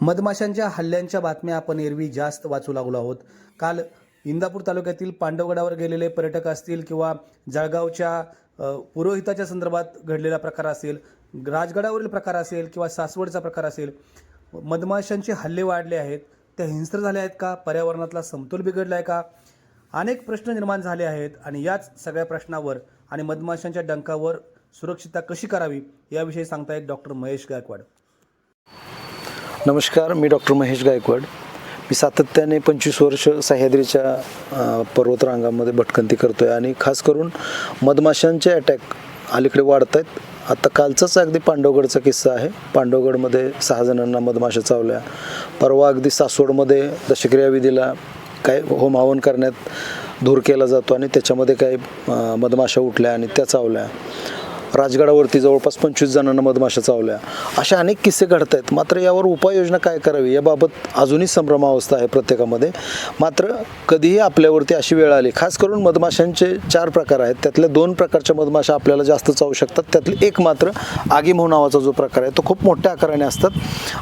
मधमाशांच्या हल्ल्यांच्या बातम्या आपण एरवी जास्त वाचू लागलो आहोत. काल इंदापूर तालुक्यातील पांडवगडावर गेलेले पर्यटक असतील किंवा जळगावच्या पुरोहिताच्या संदर्भात घडलेला प्रकार असेल राजगडावरील प्रकार असेल किंवा सासवडचा प्रकार असेल मधमाशांचे हल्ले वाढले आहेत. त्या हिंस्र झाल्या आहेत का? पर्यावरणातला समतोल बिघडला आहे का? अनेक प्रश्न निर्माण झाले आहेत आणि याच सगळ्या प्रश्नावर आणि मधमाशांच्या डंकावर सुरक्षितता कशी करावी याविषयी सांगतायत डॉक्टर महेश गायकवाड. नमस्कार मी डॉक्टर महेश गायकवाड. मी सातत्याने पंचवीस वर्ष सह्याद्रीच्या पर्वतरांगामध्ये भटकंती करतो आहे आणि खास करून मधमाशांचे अटॅक अलीकडे वाढत आहेत आता कालचाच अगदी पांडवगडचा किस्सा आहे. पांडवगडमध्ये सहा जणांना मधमाशा चावल्या. परवा अगदी सासवडमध्ये दशक्रिया विधीला काय होमहवन करण्यात धूर केला जातो आणि त्याच्यामध्ये काही मधमाशा उठल्या आणि त्या चावल्या. राजगडावरती जवळपास पंचवीस जणांना मधमाशा चावल्या. अशा अनेक किस्से घडत आहेत. मात्र यावर उपाययोजना काय करावी? याबाबत अजूनही संभ्रमावस्था आहे प्रत्येकामध्ये. मात्र कधीही आपल्यावरती अशी वेळ आली खास करून मधमाशांचे चार प्रकार आहेत. त्यातल्या दोन प्रकारच्या मधमाशा आपल्याला जास्त चावू शकतात. त्यातली एक मात्र आगीमो नावाचा जो प्रकार आहे तो खूप मोठ्या आकाराने असतात.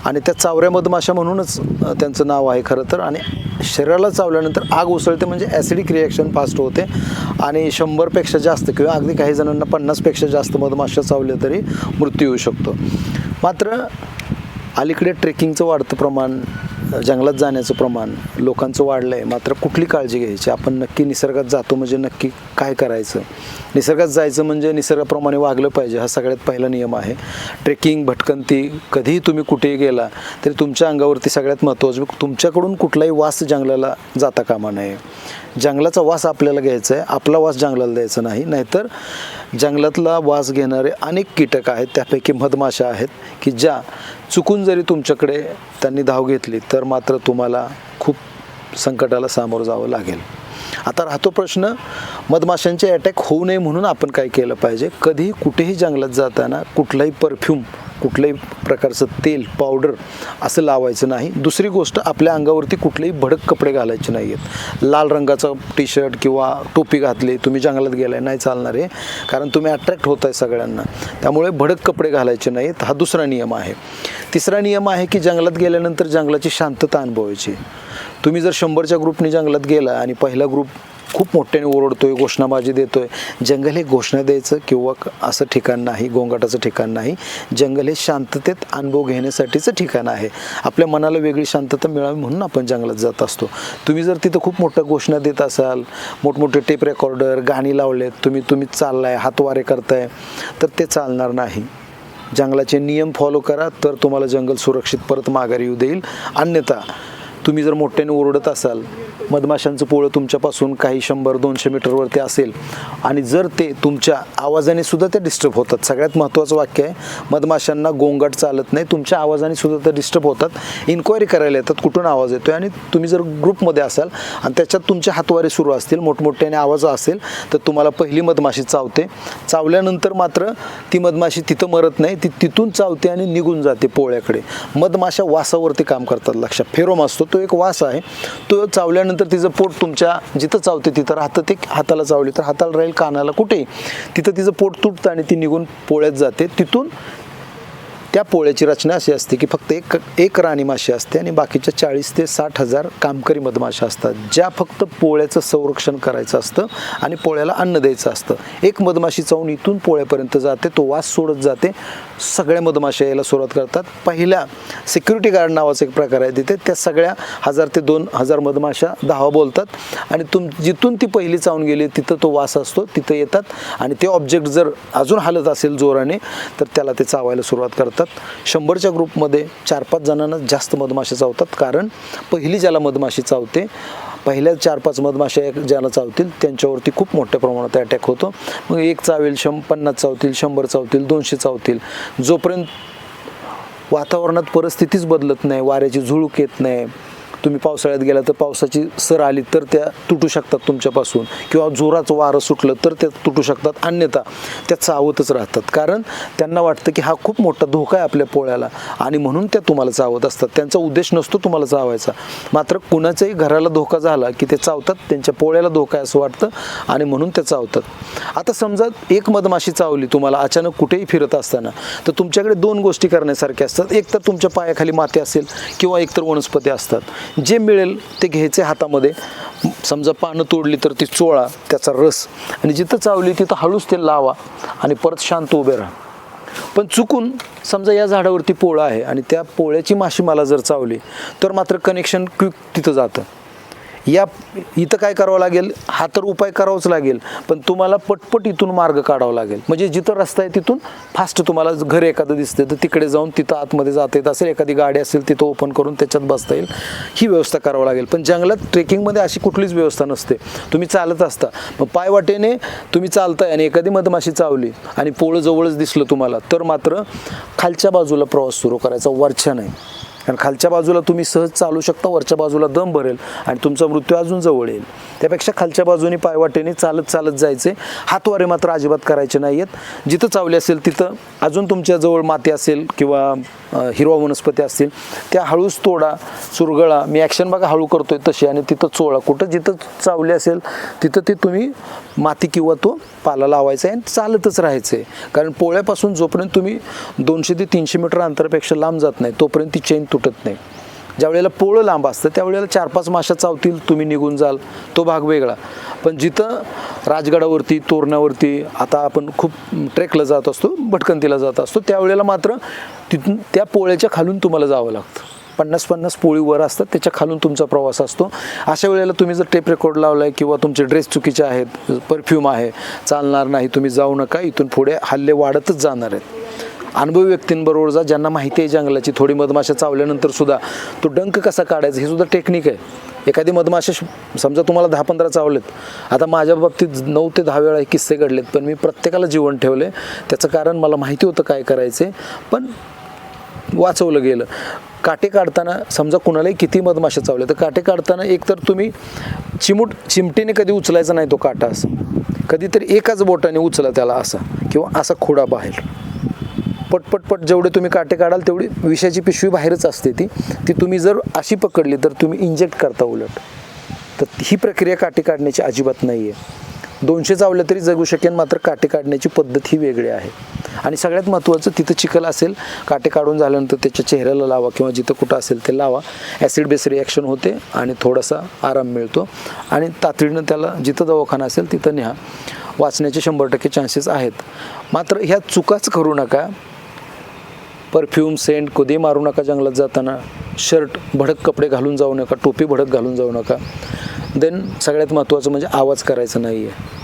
आणि त्या चावऱ्या मधमाशा म्हणूनच त्यांचं नाव आहे खरं तर. आणि शरीराला चावल्यानंतर आग उसळते म्हणजे ॲसिडिक रिॲक्शन फास्ट होते. आणि शंभरपेक्षा जास्त किंवा अगदी काही जणांना पन्नासपेक्षा जास्त मधमाशा चावले तरी मृत्यू होऊ शकतो. मात्र अलीकडे ट्रेकिंगचं वाढतं प्रमाण जंगलात जाण्याचं प्रमाण लोकांचं वाढलं आहे मात्र कुठली काळजी घ्यायची? आपण नक्की निसर्गात जातो म्हणजे नक्की काय करायचं? निसर्गात जायचं म्हणजे निसर्गाप्रमाणे वागलं पाहिजे हा सगळ्यात पहिला नियम आहे. ट्रेकिंग भटकंती कधीही तुम्ही कुठेही गेला तरी तुमच्या अंगावरती सगळ्यात महत्त्वाचं म्हणजे तुमच्याकडून कुठलाही वास जंगलाला जाता कामा नये. जंगलाचा वास आपल्याला घ्यायचा आहे. आपला वास जंगलाला द्यायचा नाही. नाहीतर जंगलातला वास घेणारे अनेक कीटक आहेत. त्यापैकी मधमाशा आहेत की ज्या चुकून जरी तुमच्याकडे त्यांनी धाव घेतली तर मात्र तुम्हाला खूप संकटाला सामोरं जावं लागेल. आता राहतो प्रश्न मधमाशांचे अटॅक होऊ नये म्हणून आपण काय केलं पाहिजे? कधीही कुठेही जंगलात जाताना कुठलाही परफ्यूम कुठल्याही प्रकारचं तेल पावडर असं लावायचं नाही. दुसरी गोष्ट आपल्या अंगावरती कुठलेही भडक कपडे घालायचे नाही आहेत. लाल रंगाचा टी शर्ट किंवा टोपी घातली तुम्ही जंगलात गेलाय नाही चालणार आहे कारण तुम्ही अट्रॅक्ट होत आहे सगळ्यांना. त्यामुळे भडक कपडे घालायचे नाहीत. हा दुसरा नियम आहे. तिसरा नियम आहे की जंगलात गेल्यानंतर जंगलाची शांतता अनुभवायची. तुम्ही जर शंभरच्या ग्रुपने जंगलात गेला आणि पहिला ग्रुप खूप मोठ्याने ओरडतोय घोषणाबाजी देतोय. जंगल हे घोषणा द्यायचं किंवा क- असं ठिकाण नाही गोंगाटाचं ठिकाण नाही. जंगल हे शांततेत अनुभव घेण्यासाठीचं ठिकाण आहे. आपल्या मनाला वेगळी शांतता मिळावी म्हणून आपण जंगलात जात असतो. तुम्ही जर तिथं खूप मोठ्या घोषणा देत असाल मोठमोठे टेप रेकॉर्डर गाणी लावलेत तुम्ही तुम्ही चाललाय हातवारे करताय तर ते चालणार नाही. जंगलाचे नियम फॉलो करा तर तुम्हाला जंगल सुरक्षित परत माघारी येऊ देईल. अन्यथा तुम्ही जर मोठ्याने ओरडत असाल मधमाशांचं पोळं तुमच्यापासून काही शंभर दोनशे मीटरवरती असेल आणि जर ते तुमच्या आवाजाने सुद्धा ते डिस्टर्ब होतात. सगळ्यात महत्त्वाचं वाक्य आहे मधमाशांना गोंगाट चालत नाही तुमच्या आवाजाने सुद्धा ते डिस्टर्ब होतात. इन्क्वायरी करायला येतात कुठून आवाज येतो आणि तुम्ही जर ग्रुपमध्ये असाल आणि त्याच्यात तुमचे हातवारे सुरू असतील मोठमोठ्याने आवाज असेल तर तुम्हाला पहिली मधमाशी चावते. चावल्यानंतर मात्र ती मधमाशी तिथं मरत नाही ती तिथून चावते आणि निघून जाते पोळ्याकडे. मधमाशा वासावरती काम करतात लक्षात. फेरोम असतो तो एक वास आहे. तो चावल्यानंतर तिचं पोट तुमच्या जिथं चावते तिथं राहतं. ते हाताला चावली तर हाताला राहील कानाला कुठे तिथं तिचं पोट तुटतं आणि ती निघून पोळ्यात जाते. तिथून त्या पोळ्याची रचना अशी असते की फक्त एक एक राणी माशी असते आणि बाकीच्या चाळीस ते साठ हजार कामकरी मधमाशा असतात. ज्या फक्त पोळ्याचं संरक्षण करायचं असतं आणि पोळ्याला अन्न द्यायचं असतं. एक मधमाशी चावून इथून पोळ्यापर्यंत जाते तो वास सोडत जाते. सगळ्या मधमाशा यायला सुरुवात करतात. पहिल्या सिक्युरिटी गार्ड नावाचा एक प्रकार आहे तिथे. त्या सगळ्या हजार ते दोन हजार मधमाशा धावा बोलतात आणि तुम जिथून ती पहिली चावून गेली तिथं तो वास असतो तिथं येतात. आणि ते ऑब्जेक्ट जर अजून हालत असेल जोराने तर त्याला ते चावायला सुरुवात करतात. शंभरच्या ग्रुपमध्ये चार पाच जणांना जास्त मधमाशा चावतात. कारण पहिली ज्याला मधमाशी चावते पहिल्या चार पाच मधमाशा एक ज्याला चावतील त्यांच्यावरती खूप मोठ्या प्रमाणात अटॅक होतो. मग एक चावेल शं पन्नास चावतील शंभर चावतील दोनशे चावतील. जोपर्यंत वातावरणात परिस्थितीच बदलत नाही वाऱ्याची झुळूक येत नाही तुम्ही पावसाळ्यात गेला तर पावसाची सर आली तर त्या तुटू शकतात तुमच्यापासून. किंवा जोराचं वारं सुटलं तर त्या तुटू शकतात. अन्यथा त्या चावतच राहतात. कारण त्यांना वाटतं की हा खूप मोठा धोका आहे आपल्या पोळ्याला. आणि म्हणून त्या तुम्हाला चावत असतात. त्यांचा उद्देश नसतो तुम्हाला चावायचा. मात्र कुणाच्याही घराला धोका झाला की ते चावतात त्यांच्या पोळ्याला धोका आहे असं वाटतं आणि म्हणून ते चावतात. आता समजा एक मधमाशी चावली तुम्हाला अचानक कुठेही फिरत असताना तर तुमच्याकडे दोन गोष्टी करण्यासारख्या असतात. एक तर तुमच्या पायाखाली माती असेल किंवा एकतर वनस्पती असतात. जे मिळेल ते घ्यायचे हातामध्ये. समजा पानं तोडली तर ती चोळा त्याचा रस. आणि जिथं चावली तिथं हळूच ते लावा आणि परत शांत उभे राहा. पण चुकून समजा या झाडावरती पोळा आहे आणि त्या पोळ्याची माशी मला जर चावली तर मात्र कनेक्शन क्विक तिथं जातं. या इथं काय करावं लागेल? हा तर उपाय करावाच लागेल. पण तुम्हाला पटपट इथून मार्ग काढावा लागेल. म्हणजे जिथं रस्ता आहे तिथून फास्ट तुम्हाला घर एखादं दिसते तर तिकडे जाऊन तिथं आतमध्ये जाता येत असेल एखादी गाडी असेल तिथं ओपन करून त्याच्यात बसता येईल. ही व्यवस्था करावं लागेल. पण जंगलात ट्रेकिंगमध्ये अशी कुठलीच व्यवस्था नसते. तुम्ही चालत असता. मग पायवाटेने तुम्ही चालताय आणि एखादी मधमाशी चावली आणि पोळं जवळच दिसलं तुम्हाला तर मात्र खालच्या बाजूला प्रवास सुरू करायचा वरच्या नाही. कारण खालच्या बाजूला तुम्ही सहज चालू शकता वरच्या बाजूला दम भरेल आणि तुमचा मृत्यू अजून जवळ येईल. त्यापेक्षा खालच्या बाजूने पायवाटेने चालत चालत जायचे. हातवारे मात्र अजिबात करायचे नाही आहेत जिथं चावले असेल तिथं अजून तुमच्याजवळ माती असेल किंवा हिरवा वनस्पती असतील त्या हळूच तोडा चुरगळा मी ॲक्शन बघा हळू करतोय तशी आणि तिथं चोळा. कुठं जिथं चावले असेल तिथं ते तुम्ही माती किंवा तो पाला लावायचा आहे आणि चालतच राहायचं आहे कारण पोळ्यापासून जोपर्यंत तुम्ही दोनशे ते तीनशे मीटर अंतरापेक्षा लांब जात नाही तोपर्यंत ती चेन तुटत नाही. ज्या वेळेला पोळं लांब असतं त्यावेळेला चार पाच माशा चावतील तुम्ही निघून जाल तो भाग वेगळा. पण जिथं राजगडावरती तोरणावरती आता आपण खूप ट्रेकला जात असतो भटकंतीला जात असतो त्यावेळेला मात्र तिथून त्या पोळ्याच्या खालून तुम्हाला जावं लागतं. पन्नास पन्नास पोळी वर असतात त्याच्या खालून तुमचा प्रवास असतो. अशा वेळेला तुम्ही जर टेप रेकॉर्ड लावला आहे किंवा तुमचे ड्रेस चुकीचे आहेत परफ्यूम आहे चालणार नाही तुम्ही जाऊ नका इथून पुढे हल्ले वाढतच जाणार आहेत. अनुभवी व्यक्तींबरोबर जा ज्यांना माहिती आहे जंगलाची थोडी मधमाशा चावल्यानंतर सुद्धा तो डंक कसा काढायचा हे सुद्धा टेक्निक आहे. एखादी मधमाशा श- समजा तुम्हाला दहा पंधरा चावलेत आता माझ्या बाबतीत नऊ ते दहा वेळा किस्से घडलेत पण मी प्रत्येकाला जीवन ठेवले त्याचं कारण मला माहिती होतं काय करायचे पण वाचवलं गेलं. काटे काढताना समजा कुणालाही किती मधमाशा चावले तर काटे काढताना एकतर तुम्ही चिमूट चिमटीने कधी उचलायचा नाही तो काटा असं. कधीतरी एकाच बोटाने उचला त्याला असा किंवा असा खोडा बाहेर. पटपट पट जेवढे तुम्ही काटे काढाल तेवढी विषाची पिशवी बाहेरच असते ती. ती तुम्ही जर अशी पकडली तर तुम्ही इंजेक्ट करता उलट. तर ही प्रक्रिया काटे काढण्याची अजिबात नाही आहे दोनशे चावलं तरी जगू शकेन मात्र काटे काढण्याची पद्धत ही वेगळी आहे. आणि सगळ्यात महत्त्वाचं तिथं चिखल असेल काटे काढून झाल्यानंतर त्याच्या चेहऱ्याला लावा किंवा जिथं कुठं असेल ते लावा. ॲसिड बेस रिॲक्शन होते आणि थोडासा आराम मिळतो. आणि तातडीनं त्याला जिथं दवाखाना असेल तिथं न्या वाचण्याचे शंभर टक्के चान्सेस आहेत. मात्र ह्या चुकाच करू नका. परफ्यूम सेंट कधी मारू नका जंगलात जाताना. शर्ट भडक कपडे घालून जाऊ नका टोपी भडक घालून जाऊ नका. देन सगळ्यात महत्त्वाचं म्हणजे आवाज करायचा नाही आहे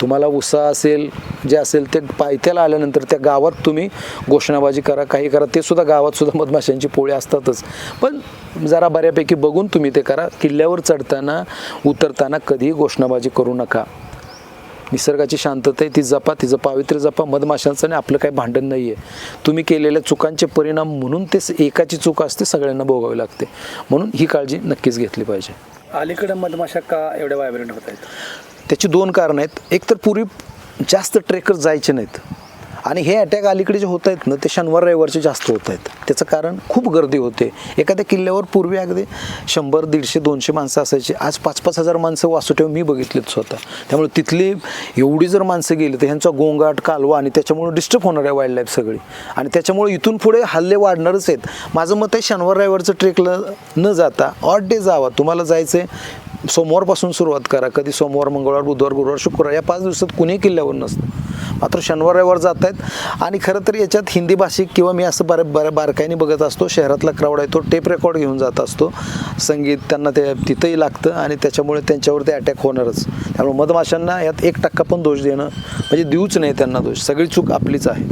तुम्हाला उत्साह असेल जे असेल ते पायथ्याला आल्यानंतर त्या गावात तुम्ही घोषणाबाजी करा काही करा ते सुद्धा गावात सुद्धा मधमाशांची पोळे असतातच. पण जरा बऱ्यापैकी बघून तुम्ही ते करा. किल्ल्यावर चढताना उतरताना कधीही घोषणाबाजी करू नका. निसर्गाची शांतता आहे ती जपा तिचं पावित्र्य जपा. मधमाशांचं आणि आपलं काही भांडण नाही आहे तुम्ही केलेल्या चुकांचे परिणाम म्हणून ते एकाची चूक असते सगळ्यांना भोगावी लागते. म्हणून ही काळजी नक्कीच घेतली पाहिजे. अलीकडे मधमाशा का एवढ्या व्हायब्रंट होत आहेत? त्याची दोन कारणं आहेत. एक तर पूर्वी जास्त ट्रेकर जायचे नाहीत. आणि हे अटॅक अलीकडे जे होत आहेत ना ते शनिवार रविवारचे जास्त होत आहेत. त्याचं कारण खूप गर्दी होते. एखाद्या किल्ल्यावर पूर्वी अगदी शंभर दीडशे दोनशे माणसं असायची. आज पाच पाच हजार माणसं वासुटेव मी बघितलेत स्वतः. त्यामुळे तिथली एवढी जर माणसं गेली तर ह्यांचा गोंगाट कालवा आणि त्याच्यामुळे डिस्टर्ब होणार आहे वाईल्ड लाईफ सगळी. आणि त्याच्यामुळे इथून पुढे हल्ले वाढणारच आहेत. माझं मत आहे शनिवार रविवारचं ट्रेकला न जाता ऑड डे जावा. तुम्हाला जायचं आहे सोमवारपासून सुरुवात करा. कधी सोमवार मंगळवार बुधवार गुरुवार शुक्रवार या पाच दिवसात कुणीही किल्ल्यावर नसतं. मात्र शनिवार रविवार जात आहेत. आणि खरं तर याच्यात हिंदी भाषिक किंवा मी असं बऱ्या बऱ्या बारकाईने बघत असतो शहरातला क्राऊड आहे तो टेप रेकॉर्ड घेऊन जात असतो. संगीत त्यांना ते तिथंही लागतं आणि त्याच्यामुळे त्यांच्यावर ते अटॅक होणारच. त्यामुळे मधमाशांना यात एक टक्का पण दोष देणं म्हणजे देऊच नाही त्यांना दोष. सगळी चूक आपलीच आहे.